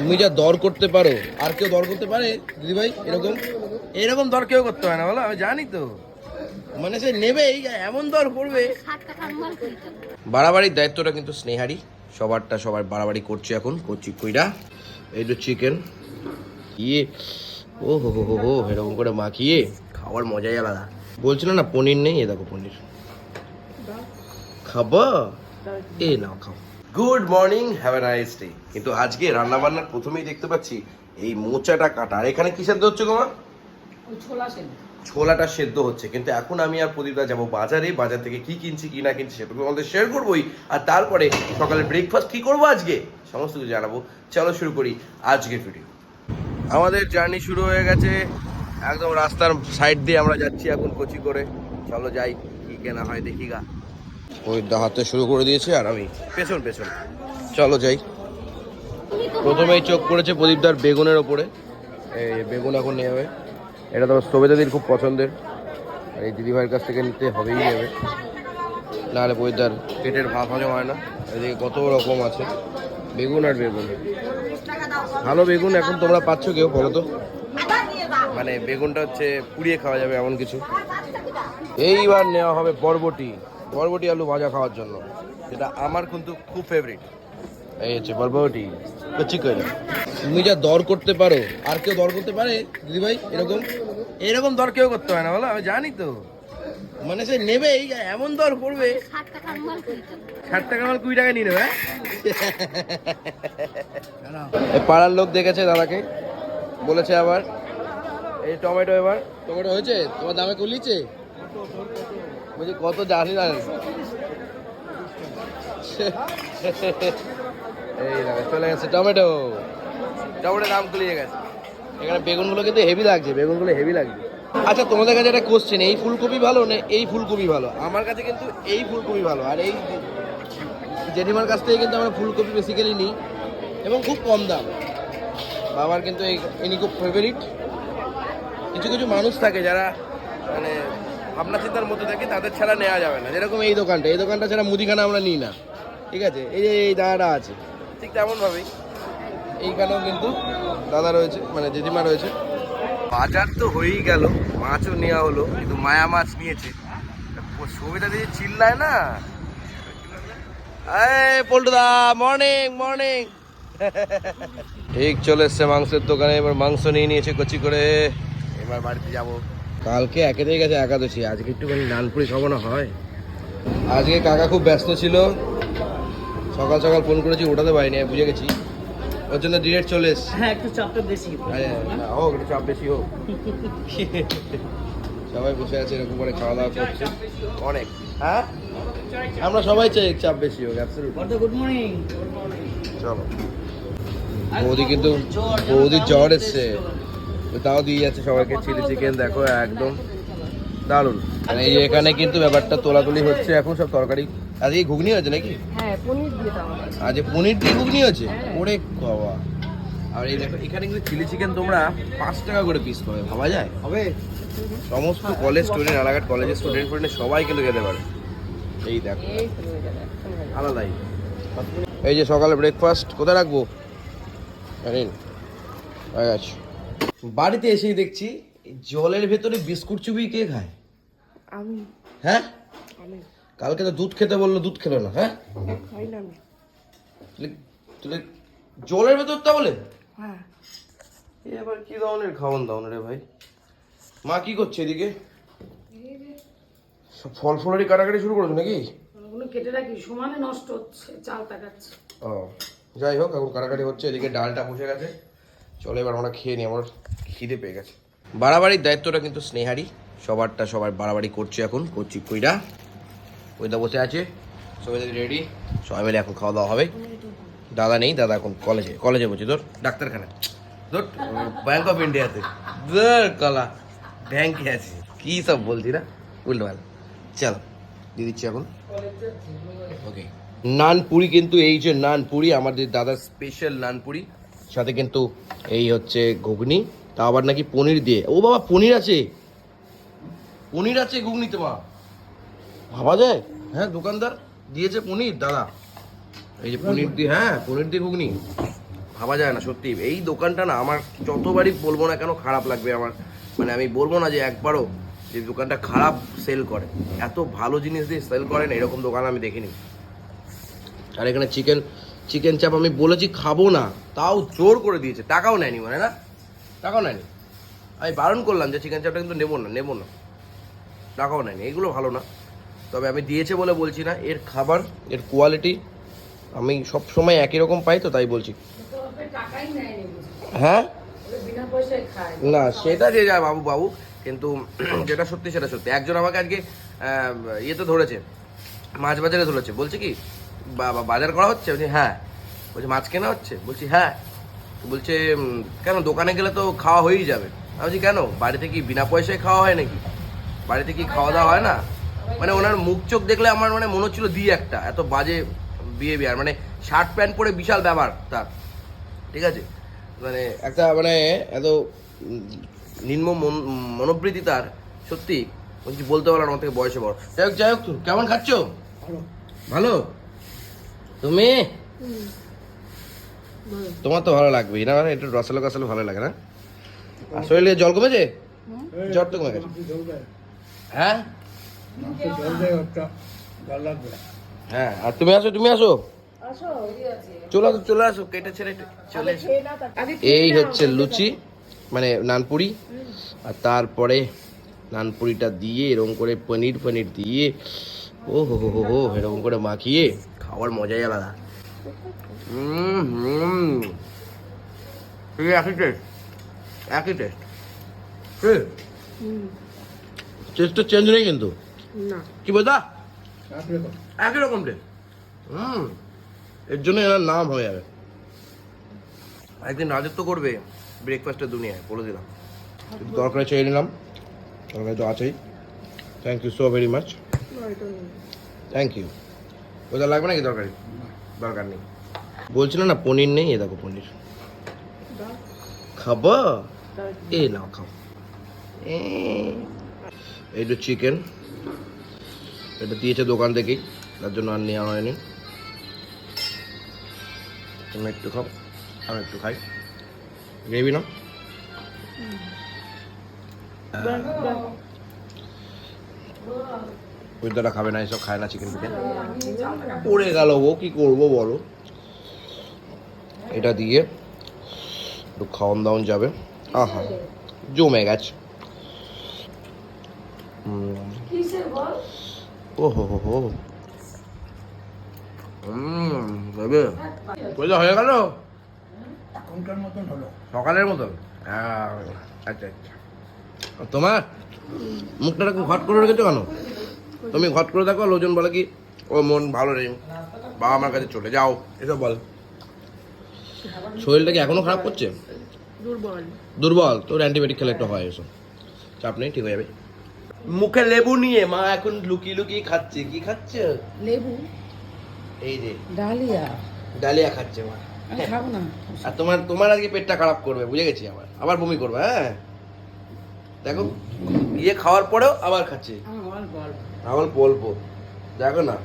তুমি যা দর করতে পারো আর কেউ দর করতে পারে? দিদি ভাই এরকম? এরকম দর কেউ করতে হয় না বলো আমি জানি তো। মানে সে নেবেই এমন দর করবে। বাড়াবাড়ির দায়িত্বটা কিন্তু স্নেহারি সবারটা সবার বাড়াবাড়ি করছে এখন করছি কইরা। এই তো চিকেন ইয়ে ও হো হো হো হো এরকম করে মাখিয়ে খাওয়ার মজাই আলাদা। বলছিল না পনির নেই? এ দেখো পনির। খাব? এ নাও খাও। Good morning have a nice day কিন্তু আজকে রান্না বান্নার প্রথমেই দেখতে পাচ্ছি এই মোচাটা কাটা। আর এখানে কি সেদ্ধ হচ্ছে গোমা ছোলাটা সেদ্ধ হচ্ছে। কিন্তু এখন আমি আর প্রদীপদা যাব বাজারে। বাজার থেকে কি কিনছি কি না কিনছি সেটা তোমাদের শেয়ার করবোই। আর তারপরে সকালে ব্রেকফাস্ট কি করব আজকে? সমস্ত কিছু জানাব। চলো শুরু করি আজকের ভিডিও আমাদের জার্নি শুরু হয়ে গেছে। একদম রাস্তার সাইড দিয়ে আমরা যাচ্ছি এখন কচি করে। চলো যাই কি কেনা হয় দেখি গা। ওই হাতে শুরু করে দিয়েছে আর আমি। পেছন পেছন। চলো যাই। প্রথমেই চোখ পড়েছে প্রদীপদার বেগুনের ওপরে। এই বেগুন এখন নিয়ে হবে। এটা তো সবেদাদির খুব পছন্দের। আর এই দিদিভাইয়ের কাছ থেকে নিতে হবেই নেবে। নাহলে প্রদীপদার পেটের ভাত হজম হয় না। এদিকে কত রকম আছে। বেগুন আর বেগুন। ভালো বেগুন এখন তোমরা পাচ্ছ কেউ, বলো তো। মানে বেগুনটা হচ্ছে পুড়িয়ে খাওয়া যাবে এমন কিছু। এইবার নেওয়া হবে বরবটি। বরবটি আলু ভাজা খাওয়ার জন্য। যেটা আমার কিন্তু খুব ফেভারিট এই হচ্ছে বরবটি কচি করে তুমি যা দর করতে পারো আর কেউ দর করতে পারে? দিদিভাই এরকম? এরকম দর কেউ করতে হয় না বলো আমি জানি তো। মানে সে নেবেই এমন দর করবে। ষাট টাকা মাল কুড়ি টাকা নিয়ে নেবে হ্যাঁ? পাড়ার লোক দেখেছে দাদাকে বলেছে আবার। এই টমেটো এবার। টমেটো হয়েছে? তোমার দামে কুলিয়েছে বলছি কত জানি না। এই দেখো চলে গেছে টমেটো। টমেটো দাম কুলিয়ে গেছে। এখানে বেগুনগুলো কিন্তু হেভি লাগছে বেগুনগুলো হেভি লাগছে। আচ্ছা তোমাদের কাছে একটা কোশ্চেন এই ফুলকপি ভালো না এই ফুলকপি ভালো? আমার কাছে কিন্তু এই ফুলকপি ভালো আর এই জেঠিমার কাছ থেকে কিন্তু আমরা ফুলকপি বেসিক্যালি নিই এবং খুব কম দাম। বাবার কিন্তু এই ইনি খুব ফেভারিট কিছু কিছু মানুষ থাকে যারা মানে ভাবনা চিন্তার মধ্যে থাকে, তাদের ছাড়া নেওয়া যাবে না। যেরকম এই দোকানটা এই দোকানটা ছাড়া মুদিখানা আমরা নিই না। ঠিক আছে? এই যে এই দাদাটা আছে। ঠিক তেমনভাবেই। এইখানেও কিন্তু দাদা রয়েছে মানে জেঠিমা রয়েছে। বাজার তো হয়েই গেল, মাছও নেওয়া হলো, কিন্তু মায়া মাছ নিয়েছে। সুবিধা দিয়ে চিল্লায় না? মর্নিং মর্নিং ঠিক চলে এসছে মাংসের দোকানে, এবার মাংস নিয়ে নিয়েছে কচি করে। এবার বাড়িতে যাব। কালকে একেতেই গেছে একাদশী। আজকে একটুখানি নানপুরি খাব না হয়। আজকে কাকা খুব ব্যস্ত ছিল। সকাল সকাল ফোন করেছি ওঠাতে পারিনি বুঝে গেছি। ওর জন্য ডিরেক্ট চলে এসছি। হ্যাঁ একটু চাপটা বেশি হোক। একটু চাপ বেশি হোক। সবাই বসে আছে এরকম করে খাওয়া দাওয়া করছে। অনেক। হ্যাঁ? আমরা সবাই চাই চাপ বেশি হোক অ্যাবসলিউট বড়দা গুড মর্নিং চলো। বৌদি কিন্তু বৌদির জ্বর এসছে। তাও দিয়ে যাচ্ছে সবাইকে চিলি চিকেন দেখো একদম দারুণ। মানে এই এখানে কিন্তু ব্যাপারটা তোলাতুলি হচ্ছে এখন সব তরকারি। আজকে ঘুগনি হয়েছে নাকি? হ্যাঁ পনির দিয়ে দাও আজ পনির দিয়ে ঘুগনি হয়েছে? ওরে বাবা। আর এই দেখো এখানে কিন্তু চিলি চিকেন তোমরা পাঁচ টাকা করে পিস পাবে ভাবা যায়? হবে। সমস্ত কলেজ স্টুডেন্ট রানাঘাট কলেজের স্টুডেন্ট ফ্টুডেন্ট সবাই কিন্তু খেতে পারে। এই দেখো। হয়ে। আলাদাই। এই যে সকালে ব্রেকফাস্ট কোথায় রাখব? জানেন হয়ে গেছে বাড়িতে এসেই দেখছি জলের ভেতরে বিস্কুট চুবি কে খায়? আমি। হ্যাঁ? আমি। কালকে তো দুধ খেতে বলল দুধ খেলো না হ্যাঁ? খাই না আমি। তাহলে- তাহলে জলের ভেতরটা বলে? হ্যাঁ। এবার কি ধরনের খাওয়ান দাও রে ভাই? মা কি করছে এদিকে? সব ফল ফলেরই কাটাকাটি শুরু করেছ নাকি? ওগুলো কেটে রাখি সমানে নষ্ট হচ্ছে চাল তাকাচ্ছে ও যাই হোক এখন কাটাকাটি হচ্ছে এদিকে ডালটা বসে গেছে। চলো এবার আমরা খেয়ে নিই, আমার খিদে পেয়ে গেছে। বাড়াবাড়ির দায়িত্বটা কিন্তু স্নেহারি সবারটা সবার বাড়াবাড়ি করছে এখন, করছি কইরা। ওইদা বসে আছে, সবাই রেডি সবাই মিলে এখন খাওয়া দাওয়া হবে। দাদা নেই, দাদা এখন কলেজে কলেজে বলছি তোর ডাক্তারখানা তোর ব্যাংক অফ ইন্ডিয়াতে ধর, কলা ব্যাংকে আছে। কি সব বলছি না উল্টো ভালো চলো, দিয়ে দিচ্ছি এখন। ওকে নান পুরি কিন্তু এই যে নান পুরি আমাদের দাদার স্পেশাল নান পুরি সাথে কিন্তু এই হচ্ছে ঘুগনি তা আবার নাকি পনির দিয়ে। ও বাবা, পনির আছে? পনির আছে ঘুগনিতে মা ভাবা যায়? হ্যাঁ দোকানদার দিয়েছে পনির, দাদা। এই যে পনির দিয়ে হ্যাঁ পনির দিয়ে ঘুগনি। ভাবা যায় না, সত্যি। এই দোকানটা না আমার যতবারই বলব না কেন খারাপ লাগবে আমার। মানে আমি বলব না যে একবারও যে দোকানটা খারাপ সেল করে। এত ভালো জিনিস দিয়ে সেল করে না, এরকম দোকান আমি দেখিনি। আর এখানে চিকেন চিকেন চাপ আমি বলেছি খাব না। তাও জোর করে দিয়েছে। টাকাও নেয়নি মানে না? টাকাও নেয়নি। আমি বারণ করলাম যে চিকেন চাপটা কিন্তু নেব না নেব না। টাকাও নেয়নি। এগুলো ভালো না। তবে আমি দিয়েছে বলে বলছি না, এর খাবার, এর কোয়ালিটি আমি সব সময় একই রকম পাই তো, তাই বলছি। হ্যাঁ? না, সেটা যে যায় বাবু বাবু, কিন্তু যেটা সত্যি, সেটা সত্যি। একজন আমাকে আজকে ইয়েতে ধরেছে, মাছ বাজারে ধরেছে। বলছে কি বা- বাজার করা হচ্ছে? বলছি হ্যাঁ। বলছে মাছ কেনা হচ্ছে? বলছি হ্যাঁ। বলছে কেন? দোকানে গেলে তো খাওয়া হয়েই যাবে। আমি বলছি কেন? বাড়িতে কি বিনা পয়সায় খাওয়া হয় নাকি? বাড়িতে কি খাওয়া দাওয়া হয় না? মানে ওনার মুখ চোখ দেখলে আমার মানে মনে হচ্ছিল দিয়ে একটা। এত বাজে বিহেভিয়ার মানে শার্ট প্যান্ট পরে বিশাল ব্যাপার তার। ঠিক আছে? মানে একটা মানে এত নিম্ন মন- মনোবৃত্তি তার। সত্যি? বলছি বলতে পারলাম আমার থেকে বয়সে বড়। যাই হোক যাই হোক কেমন খাচ্ছ? ভালো? তুমি? তোমার তো ভালো লাগবেই না একটু রসালো কসালো ভালো লাগে না? আর শরীরে জল কমেছে? জ্বর তো কমে গেছে হ্যাঁ? হ্যাঁ আর তুমি আসো তুমি আসো। চলে আসো চলে আসো কেটে ছেড়ে চলে এসো এই হচ্ছে লুচি মানে নানপুরি। আর তারপরে নানপুরিটা দিয়ে এরকম করে পনির পনির দিয়ে ও হো হো হো হো এরকম করে মাখিয়ে খাওয়ার মজাই আলাদা। হুম। একই টেস্ট একই টেস্ট টেস্টটা চেঞ্জ নেই কিন্তু। না। কি বলতা? একই রকম। টেস্ট হুম। এর জন্য এনার নাম হয়ে যাবে। একদিন রাজত্ব করবে ব্রেকফাস্টের দুনিয়ায় বলে দিলাম। দরকারে চেয়ে নিলাম। দরকারে তো আছেই। Thank you so very much thank you ওটা লাগবে নাকি দরকারি দরকার নেই। বলছিল না পনির নেই? এ দেখো পনির। খাব? এ নাও খাও। এ, এইটা চিকেন এটা দিয়েছে দোকান থেকেই তার জন্য আর নেওয়া হয়নি। তুমি একটু খাও আমি একটু খাই। গ্রেভি না ওইদারা খাবে না এসব খায় না চিকেন ফিকেন পড়ে গেল ও কি করব বলো? এটা দিয়ে একটু খাওয়ান দাওয়ান যাবে। আহা জমে গেছে। ও হো হো হো। পয়সা হয়ে গেল? সকালের মতন? আহ, আচ্ছা আচ্ছা। তোমার? মুখটা এরকম ঘট করে রেখেছো কেন? তুমি ঘট করে দেখো লোকজন বলে কি ও মন ভালো নেই বাবা আমার কাছে চলে যাও। এসব বল। শরীরটা কি এখনও খারাপ করছে? দুর্বল। দুর্বল? তোর অ্যান্টিবায়োটিক খেলে একটু হয় এসব। চাপ নেই ঠিক হয়ে যাবে। মুখে লেবু নিয়ে মা এখন লুকিয়ে লুকিয়ে খাচ্ছে। কি খাচ্ছে? লেবু? এই যে। ডালিয়া। ডালিয়া খাচ্ছে মা। আমি খাব না। আর তোমার তোমার আজকে পেটটা খারাপ করবে বুঝে গেছি আবার। আবার বমি করবে হ্যাঁ? দেখো। ইয়ে খাওয়ার পরেও আবার খাচ্ছে। আমার অল্প দেখো না।